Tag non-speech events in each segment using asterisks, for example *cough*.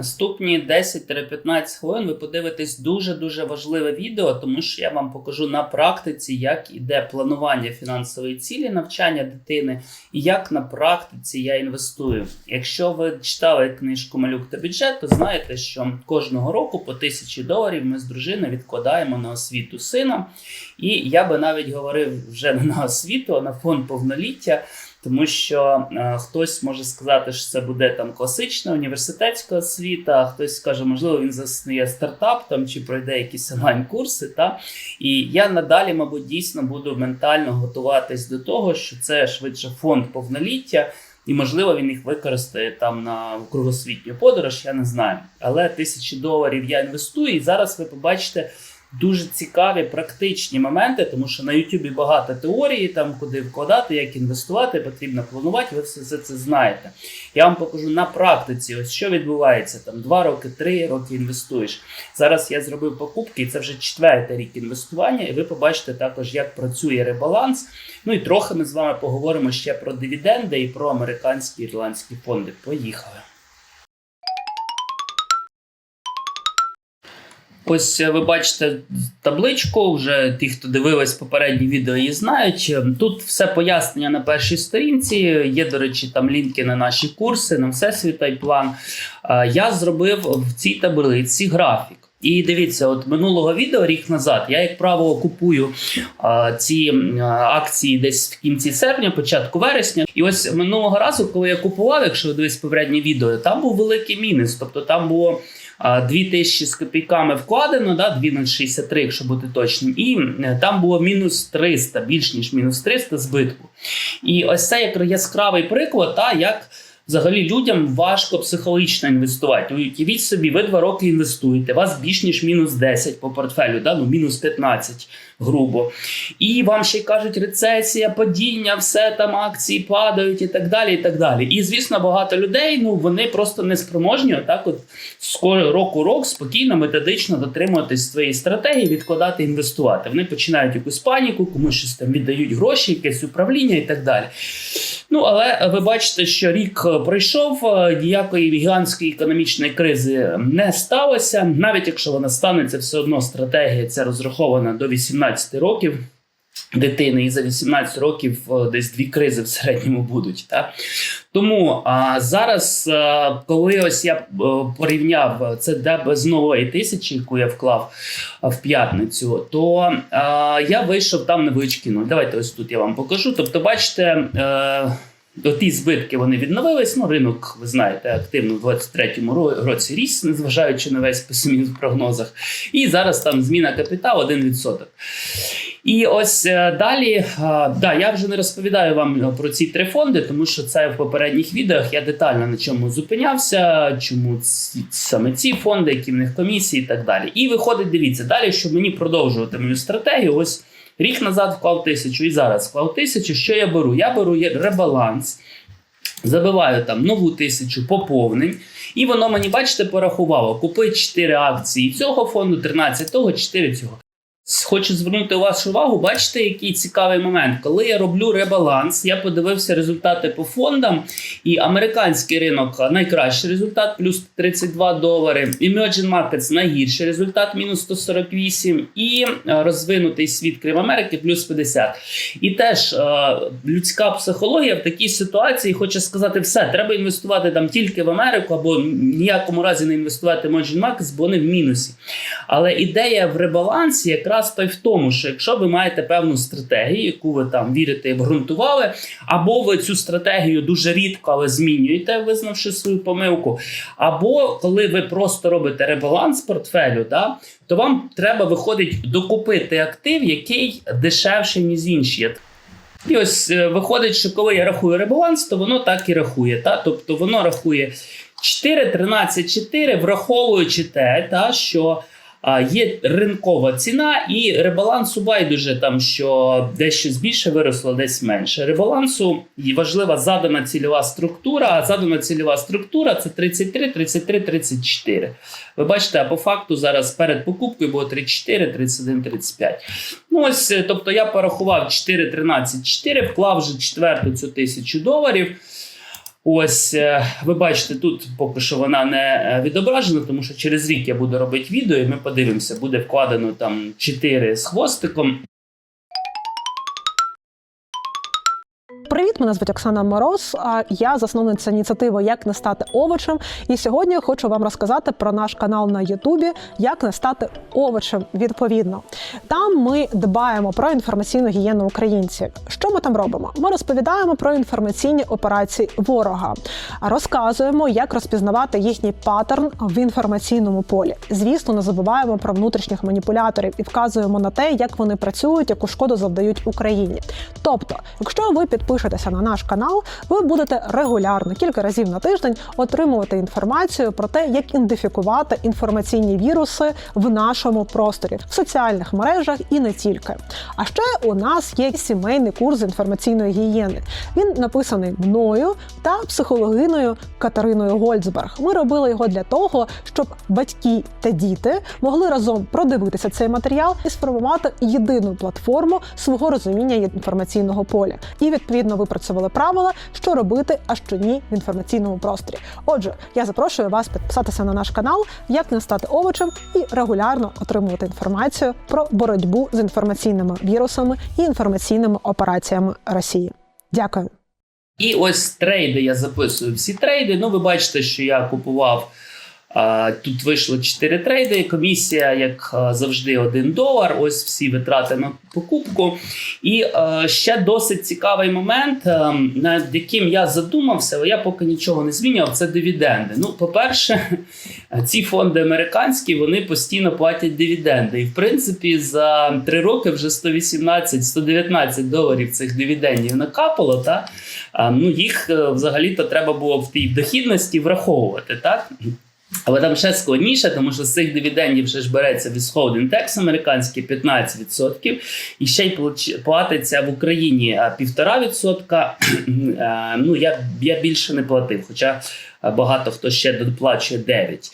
Наступні 10-15 хвилин ви подивитесь дуже-дуже важливе відео, тому що я вам покажу на практиці, як іде планування фінансової цілі навчання дитини і як на практиці я інвестую. Якщо ви читали книжку Малюк та бюджет, то знаєте, що кожного року по тисячі доларів ми з дружиною відкладаємо на освіту сина. І я би навіть говорив вже не на освіту, а на фонд повноліття. Тому що е, хтось може сказати, що це буде там класична університетська освіта, а хтось скаже, можливо, він заснує стартап там чи пройде якісь онлайн-курси. Та? І я надалі, мабуть, дійсно буду ментально готуватись до того, що це швидше фонд повноліття, і можливо він їх використає там на кругосвітню подорож, я не знаю. Але тисячі доларів я інвестую, і зараз ви побачите. Дуже цікаві практичні моменти, тому що на Ютубі багато теорії, там куди вкладати, як інвестувати, потрібно планувати. Ви все, все це знаєте. Я вам покажу на практиці, ось що відбувається там два роки, три роки інвестуєш. Зараз я зробив покупки, і це вже четвертий рік інвестування, і ви побачите також, як працює ребаланс. Ну і трохи ми з вами поговоримо ще про дивіденди і про американські ірландські фонди. Поїхали. Ось е, ви бачите табличку. Вже ті, хто дивились попередні відео, її знають. Тут все пояснення на першій сторінці. Є, до речі, там лінки на наші курси, на всесвіта і план. Е, Я зробив в цій таблиці графік. І дивіться, от минулого відео рік назад я, як правило, купую а, ці а, акції десь в кінці серпня, початку вересня. І ось минулого разу, коли я купував, якщо ви дивись попереднє відео, там був великий мінус. Тобто там було 2000 з копійками вкладено, да, 2063, якщо бути точним, і е, там було мінус 300, більш ніж мінус 300 збитку. І ось це як яскравий приклад, та, як взагалі людям важко психологічно інвестувати. Уявіть собі, ви два роки інвестуєте, вас більш ніж мінус 10 по портфелю, да? ну мінус 15 грубо. І вам ще й кажуть, рецесія, падіння, все там акції падають і так далі. І так далі. І звісно, багато людей ну вони просто не спроможні отак, от скоро року рок спокійно, методично дотримуватись своєї стратегії, відкладати, інвестувати. Вони починають якусь паніку, комусь щось там віддають гроші, якесь управління і так далі. Ну, але ви бачите, що рік пройшов, е, ніякої гігантської економічної кризи не сталося. Навіть якщо вона станеться, все одно стратегія ця розрахована до 18 років дитини, і за 18 років е, десь дві кризи в середньому будуть. Так? Тому а, зараз, а, коли ось я е, порівняв це де без нової тисячі, яку я вклав в п'ятницю, то а, я вийшов там невеличкий нуль. Давайте ось тут я вам покажу. Тобто, бачите. Е, Ті збитки вони відновились. Ну, ринок, ви знаєте, активно в 23-му році ріс, незважаючи на весь песимізм в прогнозах. І зараз там зміна капіталу 1%. І ось е, далі, е, да, я вже не розповідаю вам про ці три фонди, тому що це в попередніх відео я детально на чому зупинявся, чому ці, саме ці фонди, які в них комісії і так далі. І виходить, дивіться, далі, щоб мені продовжувати мою стратегію, ось рік назад вклав тисячу і зараз вклав тисячу. Що я беру? Я беру ребаланс. Забиваю там нову тисячу поповнень, і воно мені, бачите, порахувало. Купи 4 акції цього фонду, 13 того, 4 цього. Хочу звернути вашу увагу, бачите, який цікавий момент. Коли я роблю ребаланс, я подивився результати по фондам, і американський ринок найкращий результат, плюс 32 долари. Emerging Markets найгірший результат, мінус 148, і е, розвинутий світ крім Америки, плюс 50. І теж е, людська психологія в такій ситуації хоче сказати, все, треба інвестувати там тільки в Америку, або ніякому разі не інвестувати в Emerging Markets, бо вони в мінусі. Але ідея в ребалансі якраз то в тому, що якщо ви маєте певну стратегію, яку ви там вірите і обґрунтували, або ви цю стратегію дуже рідко, але змінюєте, визнавши свою помилку, або коли ви просто робите ребаланс портфелю, да, то вам треба виходить докупити актив, який дешевший, ніж інші. І ось е, виходить, що коли я рахую ребаланс, то воно так і рахує. Та? Тобто воно рахує 4, 13, 4, враховуючи те, та, що є ринкова ціна, і ребалансу байдуже там, що десь щось більше виросло, десь менше. Ребалансу важлива задана цільова структура. А задана цільова структура це 33, 33, 34. Ви бачите, а по факту зараз перед покупкою було 34, 31, 35. Ну ось, е, тобто я порахував 4, 13, 4, вклав вже четверту цю тисячу доларів. Ось е, ви бачите, тут поки що вона не е, відображена, тому що через рік я буду робити відео, і ми подивимося, буде вкладено там 4 з хвостиком. Привіт, мене звуть Оксана Мороз. Я засновниця ініціативи Як не стати овочем. І сьогодні я хочу вам розказати про наш канал на Ютубі Як не стати овочем. Відповідно, там ми дбаємо про інформаційну гігієну українців. Що ми там робимо? Ми розповідаємо про інформаційні операції ворога, розказуємо, як розпізнавати їхній паттерн в інформаційному полі. Звісно, не забуваємо про внутрішніх маніпуляторів і вказуємо на те, як вони працюють, яку шкоду завдають Україні. Тобто, якщо ви підпишетеся на наш канал, ви будете регулярно кілька разів на тиждень отримувати інформацію про те, як ідентифікувати інформаційні віруси в нашому просторі в соціальних мережах і не тільки. А ще у нас є сімейний курс інформаційної гігієни. Він написаний мною та психологиною Катериною Гольцберг. Ми робили його для того, щоб батьки та діти могли разом продивитися цей матеріал і сформувати єдину платформу свого розуміння інформаційного поля. І відповідно випрацювали правила, що робити, а що ні в інформаційному просторі. Отже, я запрошую вас підписатися на наш канал, як не стати овочем і регулярно отримувати інформацію про боротьбу з інформаційними вірусами і інформаційними операціями Росії. Дякую. І ось трейди я записую всі трейди. Ну, ви бачите, що я купував. Тут вийшло 4 трейди. Комісія, як завжди, 1 долар. Ось всі витрати на покупку. І ще досить цікавий момент, над яким я задумався, але я поки нічого не змінював. Це дивіденди. Ну, по-перше, *laughs* ці фонди американські вони постійно платять дивіденди. І в принципі, за 3 роки вже 118-119 доларів цих дивідендів накапало. Та? Ну, їх е, взагалі-то треба було в тій дохідності враховувати, так? Але там ще складніше, тому що з цих дивідендів ще ж береться withholding tax американський 15%, і ще й платиться в Україні а, 1,5%. *clears throat* Е, Ну, я, я більше не платив, хоча багато хто ще доплачує 9%.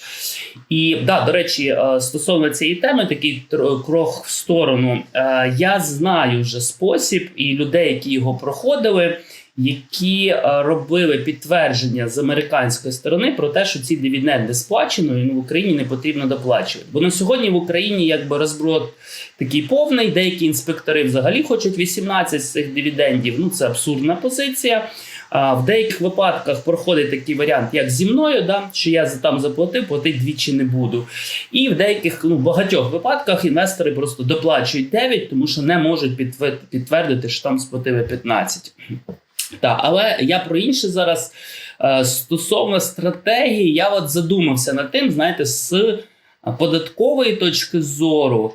І да, до речі, е, стосовно цієї теми, такий крок в сторону. Е, Я знаю вже спосіб і людей, які його проходили, які е, робили підтвердження з американської сторони про те, що ці дивіденди сплачено, і ну, в Україні не потрібно доплачувати. Бо на сьогодні в Україні якби розброд такий повний. Деякі інспектори взагалі хочуть 18 з цих дивідендів. Ну це абсурдна позиція. А в деяких випадках проходить такий варіант, як зі мною, да, що я там заплатив, платити двічі не буду. І в деяких ну, багатьох випадках інвестори просто доплачують 9, тому що не можуть підтвердити, що там сплатили 15. Так, але я про інше зараз Е, стосовно стратегії, я от задумався над тим, знаєте, з податкової точки зору.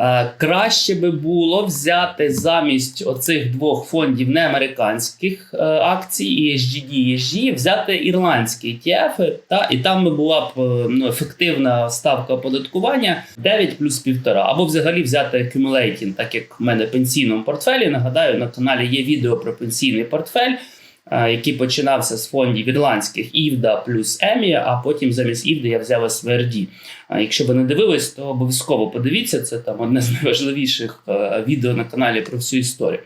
Е, Краще би було взяти замість оцих двох фондів неамериканських е, акцій ESGD, ESG, взяти ірландські ETF, та, і там би була б е, ну, ефективна ставка оподаткування 9 плюс 1,5. Або взагалі взяти accumulating, так як в мене пенсійному портфелі. Нагадаю, на каналі є відео про пенсійний портфель який починався з фондів ірландських Івда плюс Емія, а потім замість Івди я взяв СВРД. А Якщо ви не дивились, то обов'язково подивіться. Це там одне з *laughs* найважливіших е, відео на каналі про всю історію.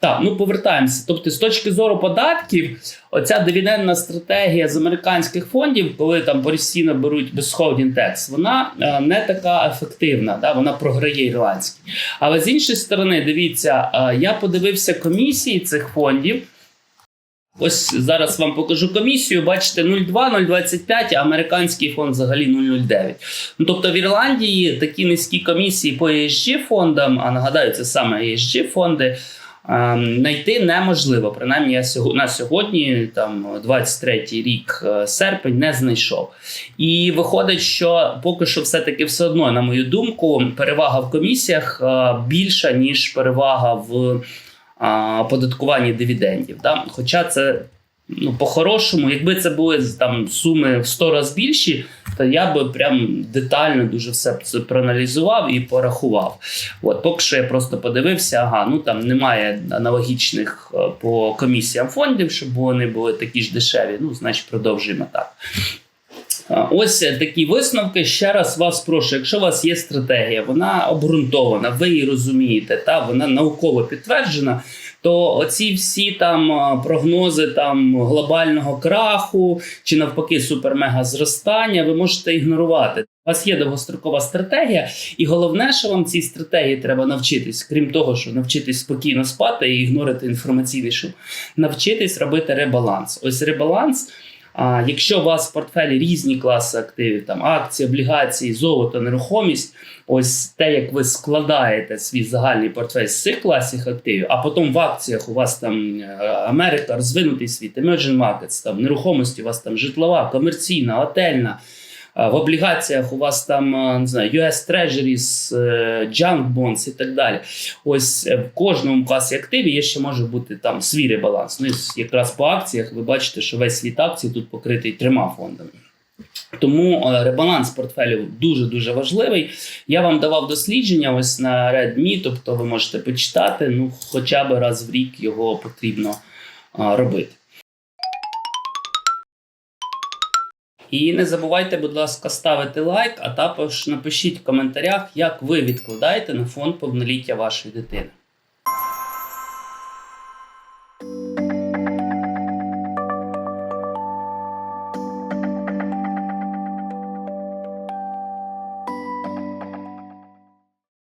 Так, ну повертаємося. Тобто, з точки зору податків, оця дивідендна стратегія з американських фондів, коли там постійно беруть withholding tax, вона е, не така ефективна, да? вона програє ірландській. Але з іншої сторони, дивіться, е, я подивився комісії цих фондів. Ось зараз вам покажу комісію. Бачите, 0,2, 0,25, а американський фонд взагалі 0,09. Ну, тобто в Ірландії такі низькі комісії по ESG фондам, а нагадаю, це саме ESG фонди. ем, Знайти неможливо. Принаймні, я на сьогодні, там 23-й рік, е, серпень, не знайшов. І виходить, що поки що, все-таки все одно, на мою думку, перевага в комісіях е, більша, ніж перевага в оподаткуванні дивідендів. Да? Хоча це ну, по-хорошому, якби це були там суми в 100 разів більші, то я би прям детально дуже все це проаналізував і порахував. От, поки що я просто подивився, ага, ну там немає аналогічних е, по комісіям фондів, щоб вони були такі ж дешеві. Ну, значить, продовжуємо так. Ось такі висновки. Ще раз вас прошу, якщо у вас є стратегія, вона обґрунтована, ви її розумієте, та вона науково підтверджена. то оці всі там прогнози там глобального краху чи навпаки супермега зростання, ви можете ігнорувати. У вас є довгострокова стратегія, і головне, що вам цій стратегії треба навчитись, крім того, що навчитись спокійно спати і ігнорити інформаційний шум, навчитись робити ребаланс. Ось ребаланс. А якщо у вас в портфелі різні класи активів, там акції, облігації, золото, нерухомість, ось те, як ви складаєте свій загальний портфель з цих класів активів, а потім в акціях у вас там е, Америка, розвинутий світ, emerging markets, там нерухомості у вас там житлова, комерційна, готельна. А В облігаціях у вас там е, не знаю, US Treasuries, е, Junk Bonds і так далі. Ось е, в кожному класі активів є ще може бути там свій ребаланс. Ну, і якраз по акціях ви бачите, що весь світ акцій тут покритий трьома фондами. Тому е, ребаланс портфелів дуже дуже важливий. Я вам давав дослідження ось на Redmi, тобто ви можете почитати. Ну, хоча б раз в рік його потрібно робити. І не забувайте, будь ласка, ставити лайк, а також напишіть в коментарях, як ви відкладаєте на фонд повноліття вашої дитини.